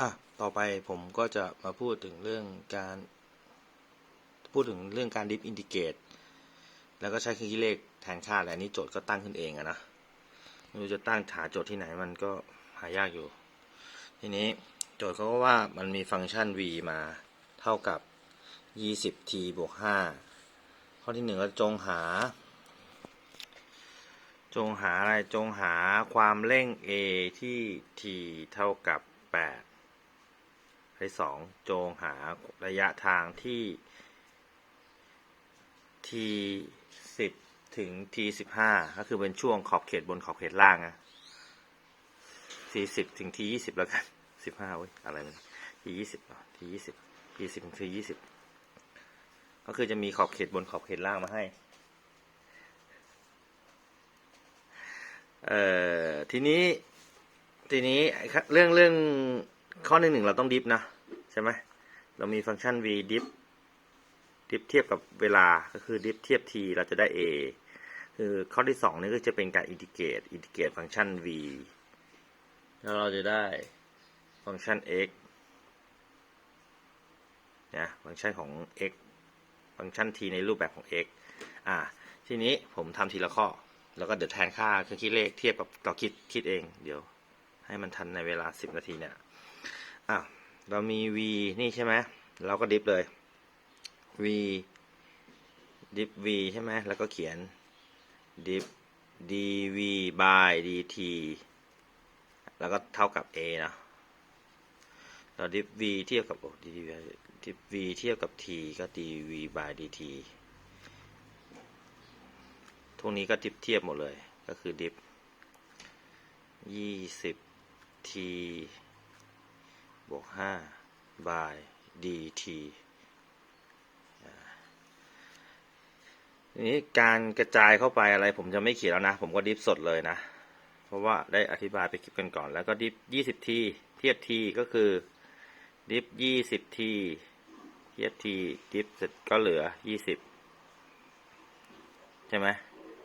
อะ ต่อไปผมก็จะมาพูดถึงเรื่องการ พูดถึงเรื่องการดิฟอินดิเกตแล้วก็ใช้ครื่องคิดเลขแทนค่าแต่อันนี้โจทย์ก็ตั้งขึ้นเองอะนะ ไม่รู้จะตั้งหาโจทย์ที่ไหนมันก็หายากอยู่ ทีนี้โจทย์เขาก็ว่ามันมีฟังก์ชัน v มาเท่ากับ 20t บวก 5 ข้อที่หนึ่งก็จงหา จงหาอะไร จงหาความเร่ง a ที่ t เท่ากับ 8 ข้สองจงหาระยะทางที่ t 10ถึง t 15ก็คือเป็นช่วงขอบเขตบนขอบเขตล่างนะ t 10ถึง t 20แล้วกัน15เว้ยอะไรมัน t 20เหรอ t 20 t 10ถึง t 20ก็คือจะมีขอบเขตบนขอบเขตล่างมาให้ เอ่อทีนี้ทีนี้เรื่องเรื่อง ข้อหนึ่งหนึ่งเราต้องดิฟนะใช่ไหมเรามีฟังก์ชัน v diff diff เทียบกับเวลาก็คือ diff เทียบ t เราจะได้ a คือข้อที่สองนี่ก็จะเป็นการอินทิเกรตอินทิเกรตฟังก์ชัน v แล้วเราจะได้ฟังก์ชัน x นะฟังก์ชันของ x ฟังก์ชัน t ในรูปแบบของ x อ่าทีนี้ผมทำทีละข้อ แล้วก็เดี๋ยวแทนค่าเครื่องคิดเลขเทียบกับเราคิดคิดเอง เดี๋ยว ให้มันทันในเวลา 10 นาทีเนี่ย อะเรามี v นี่ใช่ไหมเราก็ดิฟเลย v ดิฟ v ใช่ไหมแล้วก็เขียน diff dv by dt แล้วก็เท่ากับ a นะเรา diff v เทียบกับโอ้ dv diff v เทียบกับ t ก็ dv by dt ทุกนี้ก็ดิฟเทียบหมดเลย ก็คือดิฟยี่สิบ t บวกห้า by dt ทีนี้การกระจายเข้าไปอะไรผมจะไม่เขียนแล้วนะ ผมก็ดิฟสดเลยนะ เพราะว่าได้อธิบายไปคลิปกันก่อน แล้วก็ดิฟยี่สิบที เทียบทีก็คือดิฟยี่สิบที เทียบทีดิฟเสร็จก็เหลือยี่สิบใช่ไหม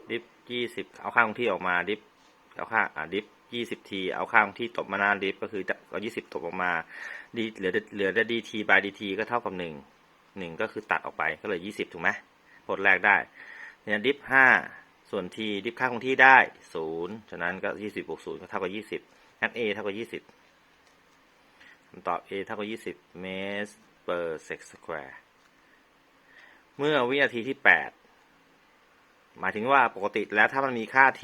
ดิฟยี่สิบเอาค่าคงที่ออกมาดิฟเอาค่าอ่าดิฟ ยี่สิบที เอาค่าคงที่ตบมาหน้าดิฟก็คือเอายี่สิบตบออกมาดีเหลือเหลือได้ดีทีบายดีทีก็เท่ากับหนึ่งหนึ่งก็คือตัดออกไปก็เลือยี่สิบถูกไหมผลแรกได้เนี่ยดิฟห้าส่วน t ดิฟค่าคงที่ได้ศูนย์ฉะนั้นก็ยี่สิบบวกศูนย์ก็เท่ากับยี่สิบงั้น a เท่ากับยี่สิบคำตอบ a เท่ากับยี่สิบเมตร per sec square เมื่อวินาทีที่แปดหมายถึงว่าปกติแล้วถ้ามันมีค่า t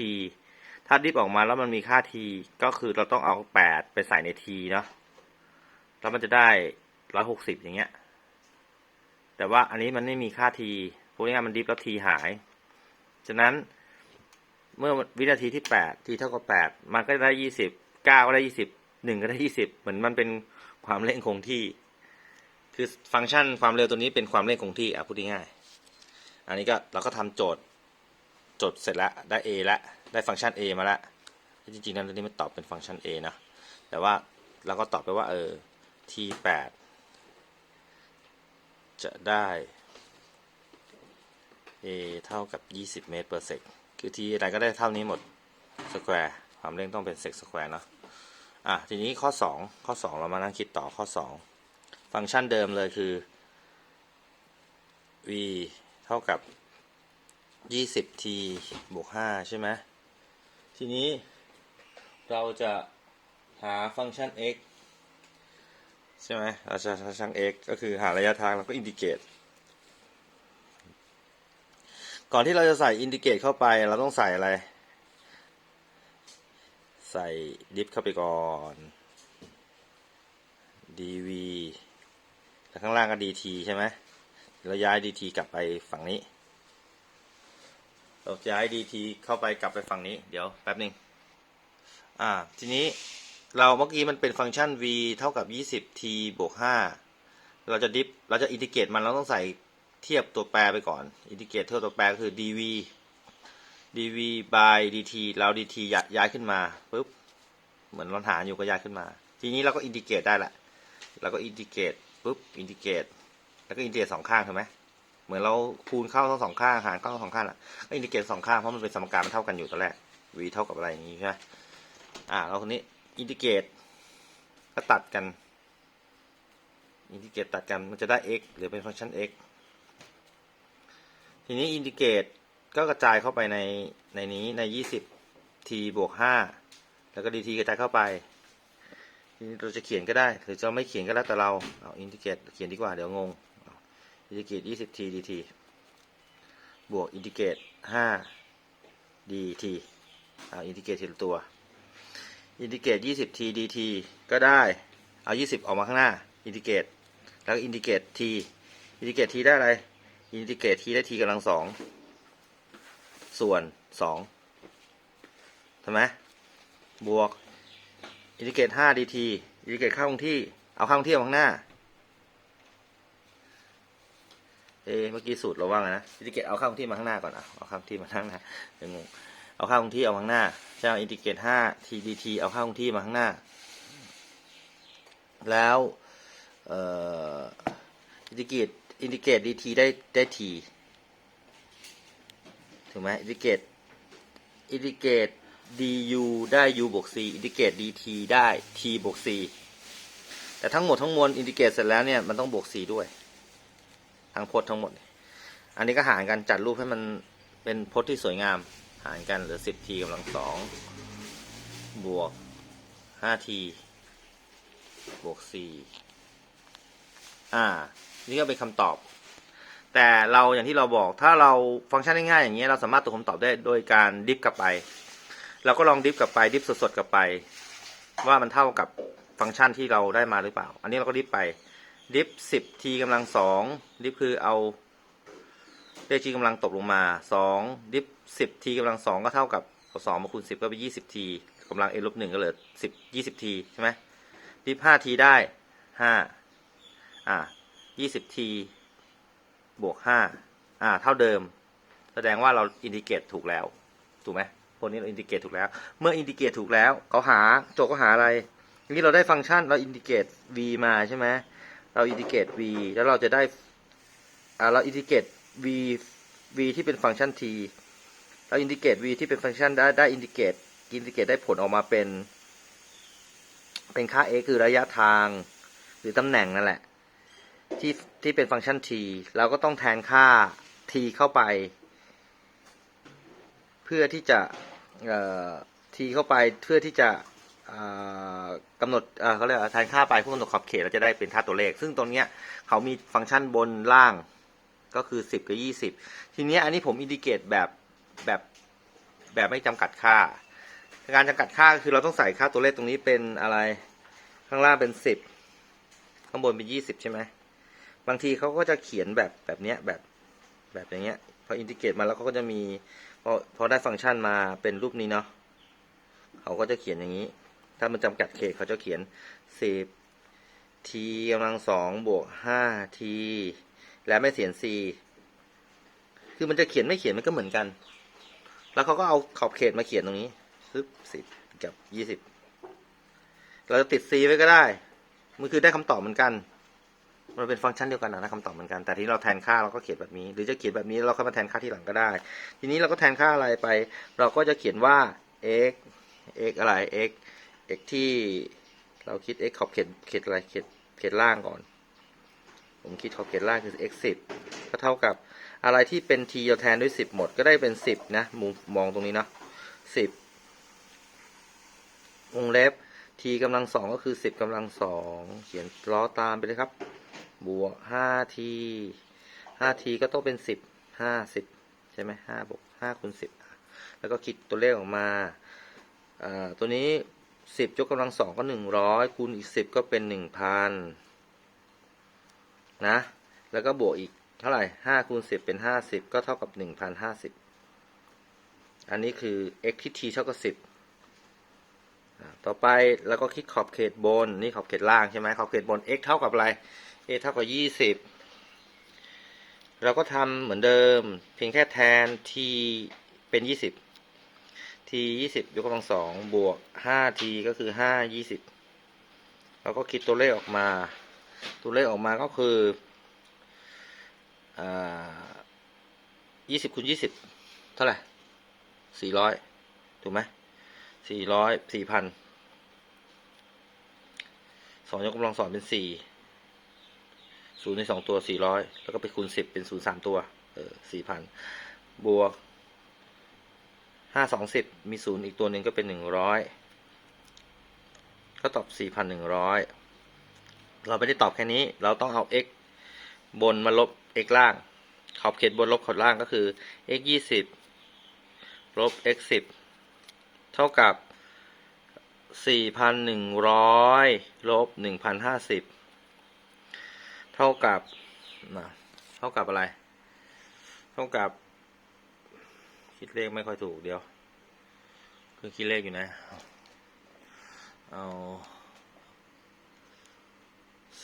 ถ้าดิฟออกมาแล้วมันมีค่า t ก็คือเราต้องเอาแปดไปใส่ใน t เนาะแล้วมันจะได้ร้อยหกสิบอย่างเงี้ย แต่ว่าอันนี้มันไม่มีค่า t พูดง่ายมันดิฟแล้ว t หาย ฉะนั้นเมื่อวินาทีที่แปด t เท่ากับแปดมันก็ได้ยี่สิบเก้าก็ได้ยี่สิบหนึ่งก็ได้ยี่สิบเหมือนมันเป็นความเร่งคงที่ คือฟังก์ชันความเร็วตัวนี้เป็นความเร่งคงที่อะพูดง่ายๆอันนี้ก็เราก็ทำโจทย์ โจทย์เสร็จแล้วได้ a แล้ว ได้ฟังก์ชัน a มาแล้วจริงๆนั้นตัวนี้มันตอบเป็นฟังก์ชัน a นะ แต่ว่าเราก็ตอบไปว่าเออ t แปดจะได้ a เท่ากับ 20 เมตร per sec คือ t อะไรก็ได้เท่านี้หมด square ความเร่งต้องเป็น sec square เนอะอะทีนี้ข้อ 2 ข้อ 2 เรามานั่งคิดต่อข้อ 2 ฟังก์ชันเดิมเลยคือ v เท่ากับ 20t บวก 5 ใช่ไหม ทีนี้เราจะหาฟังก์ชัน x ใช่ไหมเราจะหาฟังก์ชัน x ก็คือหาระยะทางเราก็อินทิเกรตก่อนที่เราจะใส่อินดิเกตเข้าไป เราต้องใส่อะไร ใส่ดิฟเข้าไปก่อน dv แล้วข้างล่างก็ dt ใช่ไหมเราย้าย dt กลับไปฝั่งนี้ เราย้าย dt เข้าไปกลับไปฝั่งนี้ เดี๋ยวแป๊บหนึ่งอ่า ทีนี้เราเมื่อกี้มันเป็นฟังก์ชัน v เท่ากับ 20t บวก 5 เราจะดิฟ เราจะอินทิเกรตมันเราต้องใส่เทียบตัวแปรไปก่อน อินทิเกรตเท่าตัวแปรคือ dv dv by dt แล้ว dt ย้ายย้ายขึ้นมาปุ๊บ เหมือนเราหารอยู่ก็ย้ายขึ้นมา ทีนี้เราก็อินทิเกรตได้ละ เราก็อินทิเกรตปุ๊บ อินทิเกรตแล้วก็อินทิเกรตสองข้างถูกไหม มือนเราคูณเข้าทั้งสองข้างหารเข้าทั้งสองข้างอะก็อินทิเกรตสองข้างเพราะมันเป็นสมการมันเท่ากันอยู่ตอนแรก v เท่ากับอะไรอย่างงี้ใช่ไหมอ่าเราคนนี้อินทิเกรตก็ตัดกันอินทิเกรตตัดกันมันจะได้ x หรือเป็นฟังก์ชัน x ทีนี้อินทิเกรตก็กระจายเข้าไปในในนี้ใน 20 t บวก 5 แล้วก็ dt กระจายเข้าไปทีนี้เราจะเขียนก็ได้หรือจะไม่เขียนก็แล้วแต่เราเอาอินทิเกรตเขียนดีกว่าเดี๋ยวงง อินทิเกรต 20t dt บวกอินทิเกรต 5 dt เอาอินทิเกรตทีละตัว อินทิเกรต 20t dt ก็ได้ เอา 20 ออกมาข้างหน้า อินทิเกรต แล้วอินทิเกรต t อินทิเกรต t ได้อะไร อินทิเกรต t ได้ t กำลังสองส่วนสองใช่ไหมบวกอินทิเกรต 5 dt อินทิเกรตค่าคงที่ เอาค่าคงที่ออกข้างหน้า เอเมื่อกี้สูตรเราว่าไงนะอินทิเกรตเอาค่าคงที่มาข้างหน้าก่อนอะเอาค่าคงที่มาข้างหน้าเดี๋ยวงงเอาค่าคงที่เอาข้างหน้าใช่ไหมอินทิเกรตห้า t dt เอาค่าคงที่มาข้างหน้า แล้วเอ่ออินทิเกรตอินทิเกรต dt ได้ได้ t ถูกไหมอินทิเกรตอินทิเกรต du ได้ u บวก c อินทิเกรต dt ได้ t บวก c แต่ทั้งหมดทั้งมวลอินทิเกรตเสร็จแล้วเนี่ยมันต้องบวก c ด้วย ทั้งพจน์ทั้งหมด อันนี้ก็หารกันจัดรูปให้มันเป็นพจน์ที่สวยงาม หารกันเหลือ 10t กำลังสองบวก 5t บวก c อ่า นี่ก็เป็นคำตอบ แต่เราอย่างที่เราบอกถ้าเราฟังก์ชันง่ายๆอย่างเงี้ยเราสามารถตรวจคำตอบได้โดยการดิฟกลับไป เราก็ลองดิฟกลับไปดิฟสดๆกลับไป ว่ามันเท่ากับฟังก์ชันที่เราได้มาหรือเปล่า อันนี้เราก็ดิฟไป ดิฟ 10t กำลังสองดิฟคือเอาเลข t กำลังตกลงมา2ดิฟ 10t กำลังสองก็เท่ากับสองมาคูณ10ก็เป็น 20t กำลัง n ลบหนึ่งก็เหลือ10 20t ใช่ไหมดิฟ 5t ได้5อ่า 20t บทีบวก5อ่า เท่าเดิม แสดงว่าเราอินดิเกตถูกแล้ว ถูกไหมพวกนี้เราอินดิเกตถูกแล้ว เมื่ออินดิเกตถูกแล้วเขาหาโจทย์เขาหาอะไรทีนี้เราได้ฟังก์ชันเราอินดิเกต v มาใช่ไหม เราอินดิเกรต v แล้วเราจะได้เราอินดิเกรต v v ที่เป็นฟังก์ชัน t เราอินดิเกรต v ที่เป็นฟังก์ชันได้ได้อินดิเกรตอินดิเกรตได้ผลออกมาเป็น เป็นค่า x คือระยะทาง หรือตำแหน่งนั่นแหละ ที่ที่เป็นฟังก์ชัน t เราก็ต้องแทนค่า t เข้าไป เพื่อที่จะ t เข้าไปเพื่อที่จะ กำหนดเขาเรียกว่าแทนค่าไปเพื่อกำหนดขอบเขตเราจะได้เป็นค่าตัวเลข ซึ่งตรงเนี้ยเขามีฟังก์ชันบนล่างก็คือ 10 กับ 20 ทีนี้อันนี้ผมอินดิเกตแบบแบบแบบไม่จำกัดค่า การจำกัดค่าคือเราต้องใส่ค่าตัวเลขตรงนี้เป็นอะไรข้างล่างเป็น 10 ข้างบนเป็น 20 ใช่ไหมบางทีเขาก็จะเขียนแบบแบบเนี้ยแบบแบบอย่างเงี้ยพออินทิเกตมาแล้วเขาก็จะมีพอพอได้ฟังก์ชันมาเป็นรูปนี้เนาะเขาก็จะเขียนอย่างนี้ ถ้ามันจำกัดเขตเขาจะเขียน 10 t กำลังสองบวก 5 t และไม่เขียน c คือมันจะเขียนไม่เขียนมันก็เหมือนกัน แล้วเขาก็เอาขอบเขตมาเขียนตรงนี้ปึ๊บสิบกับยี่สิบเราจะติด c ไว้ก็ได้ มันคือได้คำตอบเหมือนกัน มันเป็นฟังก์ชันเดียวกันนะคำตอบเหมือนกัน แต่ที่เราแทนค่าเราก็เขียนแบบนี้ หรือจะเขียนแบบนี้เราค่อยมาแทนค่าที่หลังก็ได้ ทีนี้เราก็แทนค่าอะไรไป เราก็จะเขียนว่า x x อะไร x x ที่เราคิด x ขอบเขตเขตอะไรเขตเขตล่างก่อน ผมคิดขอบเขตล่างคือ x สิบก็เท่ากับอะไรที่เป็น t เราแทนด้วยสิบหมดก็ได้เป็นสิบนะมุมมองตรงนี้เนาะสิบวงเล็บ t กำลังสองก็คือสิบกำลังสองเขียนล้อตามไปเลยครับ บวกห้า t ห้า t ก็ต้องเป็นสิบห้าสิบใช่ไหมห้าบวกห้าคูณสิบแล้วก็คิดตัวเลขออกมาตัวนี้ สิบยกกำลังสองก็หนึ่งร้อยคูณอีกสิบก็เป็นหนึ่งพันนะ แล้วก็บวกอีกเท่าไหร่ห้าคูณสิบเป็นห้าสิบก็เท่ากับหนึ่งพันห้าสิบอันนี้คือ x ที่ t เท่ากับสิบต่อไปแล้วก็คิดขอบเขตบน นี่ขอบเขตล่างใช่ไหมขอบเขตบน x เท่ากับอะไร x เท่ากับยี่สิบเราก็ทำเหมือนเดิม เพียงแค่แทน t เป็นยี่สิบ t ยี่สิบยกกำลังสองบวกห้า t ก็คือห้ายี่สิบเราก็คิดตัวเลขออกมา ตัวเลขออกมาก็คือยี่สิบคูณยี่สิบเท่าไหร่สี่ร้อยถูกไหมสี่ร้อยสี่พันสองยกกำลังสองเป็นสี่ศูนย์ในสองตัวสี่ร้อยแล้วก็ไปคูณสิบเป็นศูนย์สามตัว เออสี่พันบวก ห้าสองสิบมีศูนย์อีกตัวหนึ่งก็เป็นหนึ่งร้อยก็ตอบสี่พันหนึ่งร้อยเราไม่ได้ตอบแค่นี้เราต้องเอา x บนมาลบ x ล่าง ขอบเขตบนลบขอบล่างก็คือ x ยี่สิบลบ x สิบเท่ากับสี่พันหนึ่งร้อยลบหนึ่งพันห้าสิบเท่ากับเท่ากับอะไร เท่ากับ คิดเลขไม่ค่อยถูกเดียว คือคิดเลขอยู่นะ เอา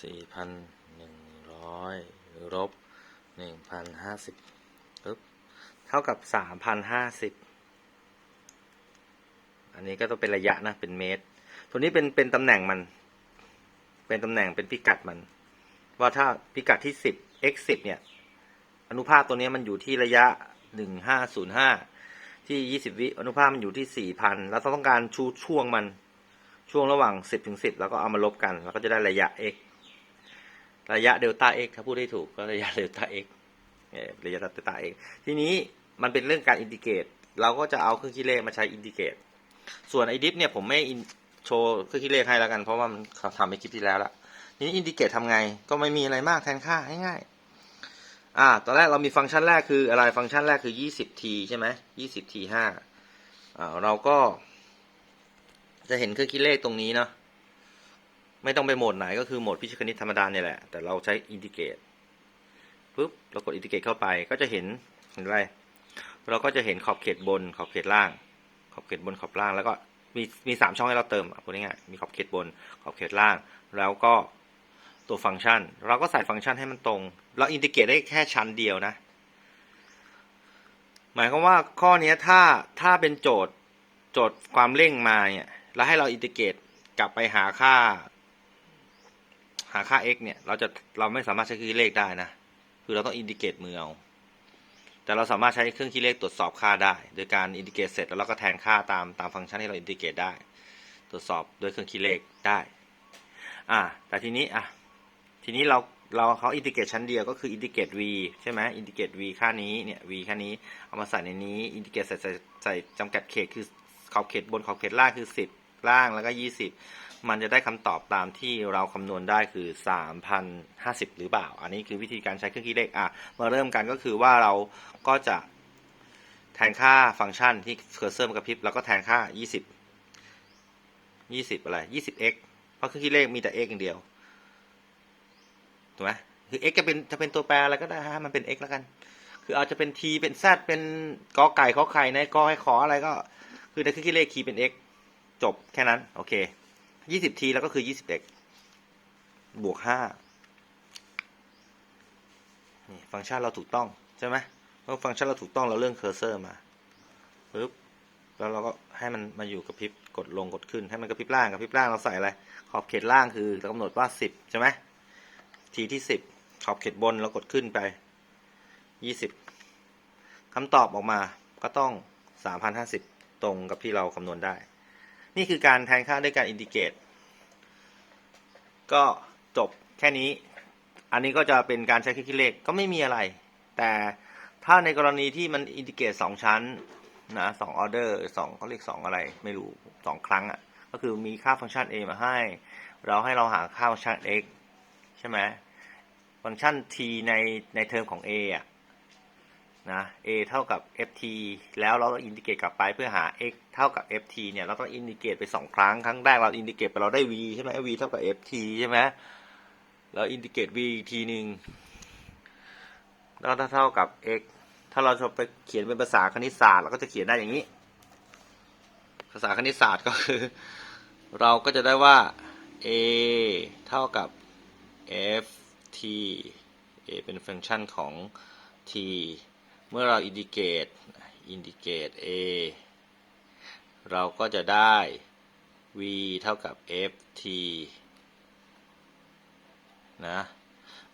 สี่พันหนึ่งร้อยลบหนึ่งพันห้าสิบปึ๊บเท่ากับสามพันห้าสิบอันนี้ก็ต้องเป็นระยะนะ เป็นเมตร ตัวนี้เป็นเป็นตำแหน่งมัน เป็นตำแหน่งเป็นพิกัดมัน ว่าถ้าพิกัดที่สิบ x สิบเนี่ย อนุภาคตัวนี้มันอยู่ที่ระยะ หนึ่งห้าศูนย์ห้าที่ยี่สิบวิอนุภาคมันอยู่ที่สี่พันแล้วต้องการชูช่วงมันช่วงระหว่างสิบถึงสิบแล้วก็เอามาลบกัน แล้วก็จะได้ระยะ x ระยะเดลต้า x ถ้าพูดได้ถูกก็ระยะเดลต้า x เอ่อระยะเดลต้า x ทีนี้มันเป็นเรื่องการอินทิเกรตเราก็จะเอาเครื่องคิดเลขมาใช้อินทิเกรตส่วนไอดิฟเนี่ยผมไม่โชว์เครื่องคิดเลขให้แล้วกัน เพราะว่ามันทำไปคลิปที่แล้วละทีนี้อินทิเกรตทำไงก็ไม่มีอะไรมากแทนค่าง่ายๆ อ่า ตอนแรกเรามีฟังก์ชันแรกคืออะไร ฟังก์ชันแรกคือ 20t ใช่ไหม 20t ห้าอ่า เราก็ จะเห็นเครื่องคิดเลขตรงนี้เนาะ ไม่ต้องไปโหมดไหนก็คือโหมดพิชคณิตธรรมดาเนี่ยแหละ แต่เราใช้อินทิเกรตปุ๊บ เรากดอินทิเกรตเข้าไป ก็จะเห็นเห็นอะไร เราก็จะเห็นขอบเขตบน ขอบเขตล่าง ขอบเขตบน ขอบล่าง แล้วก็มีมีสามช่องให้เราเติมอะพูดง่ายๆมีขอบเขตบน ขอบเขตล่าง แล้วก็ ตัวฟังก์ชัน เราก็ใส่ฟังก์ชันให้มันตรง เราอินทิเกรตได้แค่ชั้นเดียวนะ หมายความว่าข้อนี้ถ้าถ้าเป็นโจทย์โจทย์ความเร่งมาเนี่ยแล้วให้เราอินทิเกรตกลับไปหาค่า หาค่า x เนี่ยเราจะเราไม่สามารถใช้เครื่องคิดเลขได้นะ คือเราต้องอินทิเกรตมือเอาแต่เราสามารถใช้เครื่องคิดเลขตรวจสอบค่าได้ โดยการอินทิเกรตเสร็จแล้วเราก็แทนค่าตามตามฟังก์ชันที่เราอินทิเกรตได้ ตรวจสอบด้วยเครื่องคิดเลขได้ อ่าแต่ทีนี้อะ ทีนี้เราเราเขาอินทิเกรตชั้นเดียวก็คืออินทิเกรต v ใช่ไหมอินทิเกรต v ค่านี้เนี่ย v ค่านี้เอามาใส่ในนี้อินทิเกรตใส่ใส่ใส่จำกัดเขตคือขอบเขตบนขอบเขตล่างคือ 10 ล่างแล้วก็ 20 มันจะได้คำตอบตามที่เราคำนวณได้คือ 3,050 หรือเปล่า อันนี้คือวิธีการใช้เครื่องคิดเลขอะมาเริ่มกันก็คือว่าเราก็จะแทนค่าฟังก์ชันที่เคอร์เซอร์มันกระพริบแล้วก็แทนค่า 20 20 อะไร 20x เพราะเครื่องคิดเลขมีแต่ x อย่างเดียว ถูกไหมคือ x จะเป็นจะเป็นตัวแปรอะไรก็ได้ให้มันเป็น x แล้วกัน คือเอาจะเป็น t เป็น z เป็นกอไก่ขอไข่ในกอให้ขออะไรก็ คือในเครื่อคิดเลขคีย์เป็น x จบแค่นั้น โอเค 20t แล้วก็คือ 20x บวก5นี่ฟังก์ชันเราถูกต้องใช่ไหมเมื่อฟังก์ชันเราถูกต้องเราเลื่อนเคอร์เซอร์มาปึ๊บแล้วเราก็ให้มันมาอยู่กับพริบกดลงกดขึ้นให้มันกระพริบล่างกระพริบล่างเราใส่อะไรขอบเขตล่างคือเรากำหนดว่า10ใช่ไหม ทีที่สิบขอบเขตบนเรากดขึ้นไปยี่สิบคำตอบออกมาก็ต้องสามพันห้าสิบตรงกับที่เราคำนวณได้ นี่คือการแทนค่าด้วยการอินดิเกต ก็จบแค่นี้ อันนี้ก็จะเป็นการใช้ครื่องคิดเลขก็ไม่มีอะไร แต่ถ้าในกรณีที่มันอินดิเกตสองชั้นนะสองออเดอร์สองเขาเรียกสองอะไรไม่รู้สองครั้งอะ่ะก็คือมีค่าฟังก์ชัน a มาให้ เราให้เราหาค่าฟังก์ชัน x ใช่ไหม ฟังก์ชัน t ในในเทอมของ a อะนะ a เท่ากับ ft แล้วเราต้องอินทิเกรตกลับไปเพื่อหา x เท่ากับ ft เนี่ยเราต้องอินทิเกรตไปสองครั้ง ครั้งแรกเราอินทิเกรตไปเราได้ v ใช่ไหม v เท่ากับ ft ใช่ไหมเราอินทิเกรต v อีกทีหนึ่งแล้วถ้าเท่ากับ x ถ้าเราจะไปเขียนเป็นภาษาคณิตศาสตร์เราก็จะเขียนได้อย่างนี้ ภาษาคณิตศาสตร์ก็คือ เราก็จะได้ว่า a เท่ากับ f t a เป็นฟังก์ชันของ t เมื่อเราอินดิเกตอินดิเกต a เราก็จะได้ v เท่ากับ f t นะ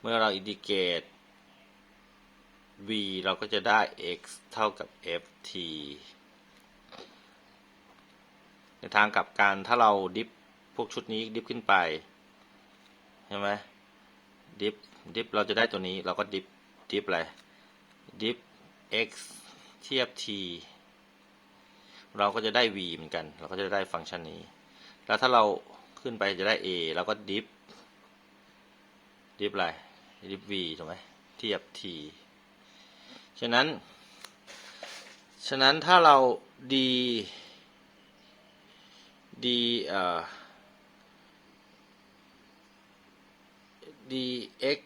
เมื่อเราอินดิเกต v เราก็จะได้ x เท่ากับ f t ในทางกลับกันถ้าเราดิฟพวกชุดนี้ดิฟขึ้นไป ใช่ไหม diff diff เราจะได้ตัวนี้เราก็ diff diff อะไร diff x เทียบ t เราก็จะได้ v เหมือนกัน เราก็จะได้ฟังก์ชันนี้ แล้วถ้าเราขึ้นไปจะได้ a เราก็ diff diff อะไร diff v ถูกไหมเทียบ t ฉะนั้น ฉะนั้นถ้าเรา d d เอ่อ dx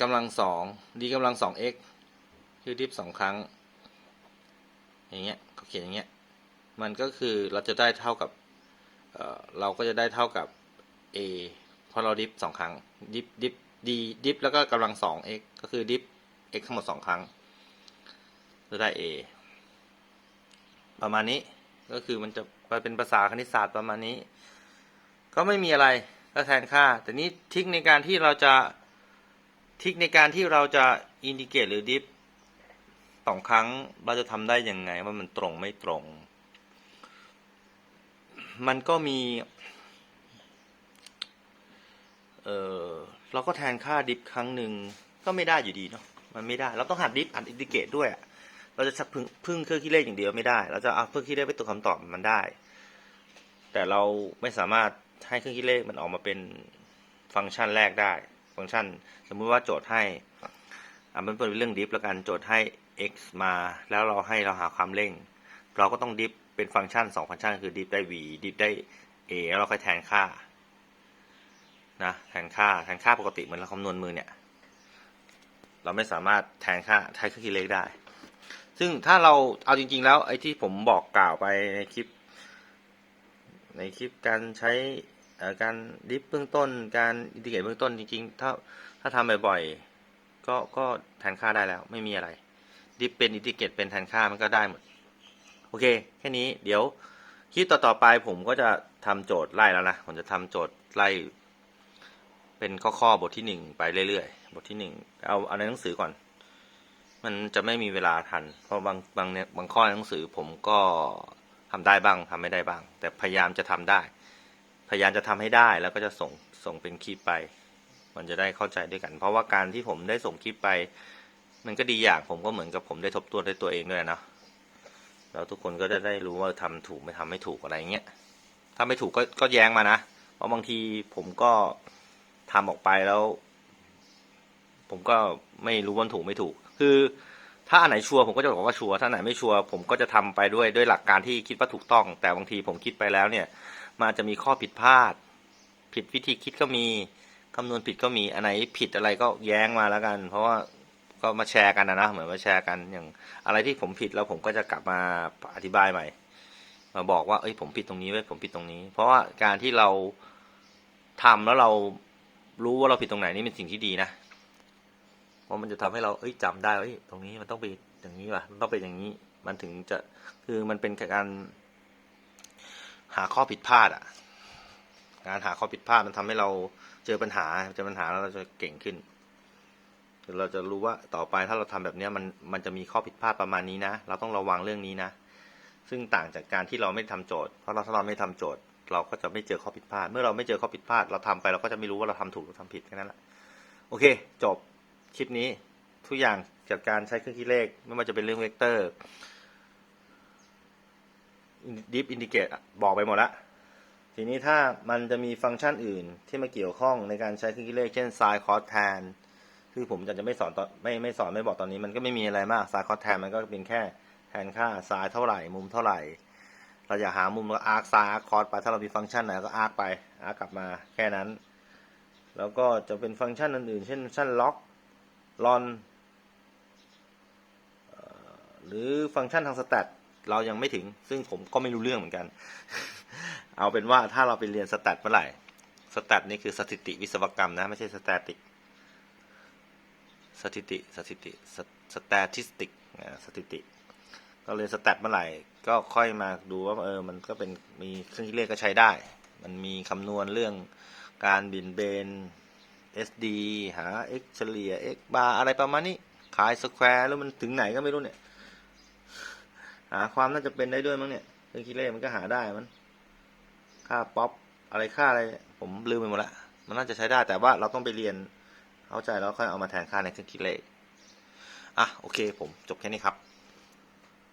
กำลังสอง d กำลังสอง x คือดิฟสองครั้ง อย่างเงี้ยเขาเขียนอย่างเงี้ย มันก็คือเราจะได้เท่ากับเเราก็จะได้เท่ากับ a เพราะเราดิฟสองครั้ง ดิฟดิฟ d ดิฟแล้วก็กำลังสอง x ก็คือดิฟ x ทั้งหมดสองครั้งจะได้ a ประมาณนี้ก็คือมันจะเป็นภาษาคณิตศาสตร์ประมาณนี้ ก็ไม่มีอะไร ก็แทนค่า แต่นี้ทิกในการที่เราจะทิกในการที่เราจะอินดิเกตหรือดิฟสองครั้งเราจะทำได้ยังไงว่ามันตรงไม่ตรง มันก็มี เออเราก็แทนค่าดิฟครั้งหนึ่งก็ไม่ได้อยู่ดีเนาะมันไม่ได้ เราต้องหัดดิฟอัดอินดิเกตด้วยอะเราจะพึ่งพึ่งเครื่องคิดเลขอย่างเดียวไม่ได้ เราจะเอาเครื่องคิดเลขไปตัวคำตอบมันได้ แต่เราไม่สามารถ ให้เครื่องคิดเลขมันออกมาเป็นฟังก์ชันแรกได้ ฟังก์ชัน สมมุติว่าโจทย์ให้อ่ามันเป็นเรื่องดิฟแล้วกันโจทย์ให้ x มาแล้วเราให้เราหาความเร่ง เราก็ต้องดิฟเป็นฟังก์ชันสองฟังก์ชันคือดิฟได้ v ดิฟได้ a แล้วเราค่อยแทนค่านะแทนค่าแทนค่าปกติเหมือนเราคำนวณมือเนี่ย เราไม่สามารถแทนค่าใช้เครื่องคิดเลขได้ ซึ่งถ้าเราเอาจริง ๆ แล้วไอ้ที่ผมบอกกล่าวไปในคลิป ในคลิปการใช้ การดิฟเบื้องต้น การอินทิเกรตเบื้องต้นจริงๆ ถ้าถ้าทำบ่อยๆ ก็ก็แทนค่าได้แล้วไม่มีอะไรดิฟเป็นอินทิเกรตเป็นแทนค่ามันก็ได้หมด โอเค แค่นี้เดี๋ยวคลิปต่อๆไปผมก็จะทำโจทย์ไล่แล้วนะ ผมจะทำโจทย์ไล่ เป็นข้อๆบทที่หนึ่งไปเรื่อยๆ บทที่หนึ่งเอาเอาในหนังสือก่อน มันจะไม่มีเวลาทัน เพราะบางบางเนี่ยบางข้อในหนังสือผมก็ทำได้บ้างทำไม่ได้บ้าง แต่พยายามจะทำได้ พยายามจะทำให้ได้แล้วก็จะส่งส่งเป็นคลิปไป มันจะได้เข้าใจด้วยกัน เพราะว่าการที่ผมได้ส่งคลิปไป มันก็ดีอย่างผมก็เหมือนกับผมได้ทบทวนด้วยตัวเองด้วยนะแล้วทุกคนก็จะได้รู้ว่าทำถูกไม่ทำไม่ถูกอะไรเงี้ยถ้าไม่ถูกก็ก็แย้งมานะเพราะบางทีผมก็ทำออกไปแล้ว ผมก็ไม่รู้ว่าถูกไม่ถูก คือถ้าอันไหนชัวร์ผมก็จะบอกว่าชัวร์ถ้าไหนไม่ชัวร์ผมก็จะทำไปด้วยด้วยหลักการที่คิดว่าถูกต้อง แต่บางทีผมคิดไปแล้วเนี่ย มันอาจจะมีข้อผิดพลาด ผิดวิธีคิดก็มีคำนวณผิดก็มีอันไหนผิดอะไรก็แย้งมาแล้วกัน เพราะว่าก็มาแชร์กันนะนะเหมือนมาแชร์กันอย่างอะไรที่ผมผิดแล้วผมก็จะกลับมาอธิบายใหม่ มาบอกว่าเอ้ยผมผิดตรงนี้ไว้ยผมผิดตรงนี้ เพราะว่าการที่เราทำแล้วเรารู้ว่าเราผิดตรงไหนนี่เป็นสิ่งที่ดีนะเพราะมันจะทำให้เราเอ้ยจำได้ว่าเอ้ยตรงนี้มันต้องเป็นอย่างนี้ว่ะมันต้องเป็นอย่างนี้ มันถึงจะคือมันเป็นการ หาข้อผิดพลาดอะ การหาข้อผิดพลาดมันทำให้เราเจอปัญหาเจอปัญหาแล้วเราจะเก่งขึ้นเราจะรู้ว่าต่อไปถ้าเราทำแบบนี้มันมันจะมีข้อผิดพลาดประมาณนี้นะ เราต้องระวังเรื่องนี้นะ ซึ่งต่างจากการที่เราไม่ทำโจทย์ เพราะเราถ้าเราไม่ทำโจทย์ เราก็จะไม่เจอข้อผิดพลาด เมื่อเราไม่เจอข้อผิดพลาด เราทำไปเราก็จะไม่รู้ว่าเราทำถูกหรือทำผิดแค่นั้นแหละโอเค จบคลิปนี้ทุกอย่างจากการใช้เครื่องคิดเลข ไม่ว่าจะเป็นเรื่องเวกเตอร์ ดิฟอินดิเกตบอกไปหมดละทีนี้ถ้ามันจะมีฟังก์ชันอื่นที่มาเกี่ยวข้องในการใช้เครื่องคิดเลข เช่น sin cos tan คือผมจะจะไม่สอนตอนไม่ไม่สอนไม่บอกตอนนี้มันก็ไม่มีอะไรมาก sin cos tan มันก็เป็นแค่แทนค่า sin เท่าไหร่ มุมเท่าไหร่ เราอยากหามุมเราอาร์ค sin อาร์ค cos ไปถ้าเรามีฟังก์ชันไหนก็อาร์คไปอาร์คกลับมาแค่นั้น แล้วก็จะเป็นฟังก์ชันอื่นๆ เช่นฟังก์ชันล็อกลอนหรือฟังก์ชันทางสแตท เรายังไม่ถึง ซึ่งผมก็ไม่รู้เรื่องเหมือนกัน เอาเป็นว่าถ้าเราไปเรียนสแตทเมื่อไหร่สแตทนี่คือสถิติวิศวกรรมนะ ไม่ใช่สแตติกสถิติสถิติสแตติสติกสถิติ ก็เรียนสแตทเมื่อไหร่ก็ค่อยมาดูว่าเออมันก็เป็นมีเครื่องคิดเลขก็ใช้ได้ มันมีคำนวณเรื่องการบินเบน SD หา x เฉลี่ย x บาร์อะไรประมาณนี้ขายสแควร์แล้วมันถึงไหนก็ไม่รู้เนี่ย หาความน่าจะเป็นได้ด้วยมั้งเนี่ยเครื่องคิดเลขมันก็หาได้มัน ค่าป๊อปอะไรค่าอะไร ผมลืมไปหมดละมันน่าจะใช้ได้แต่ว่าเราต้องไปเรียนเข้าใจแล้วค่อยเอามาแทนค่าในเครื่องคิดเลขอะโอเค ผมจบแค่นี้ครับ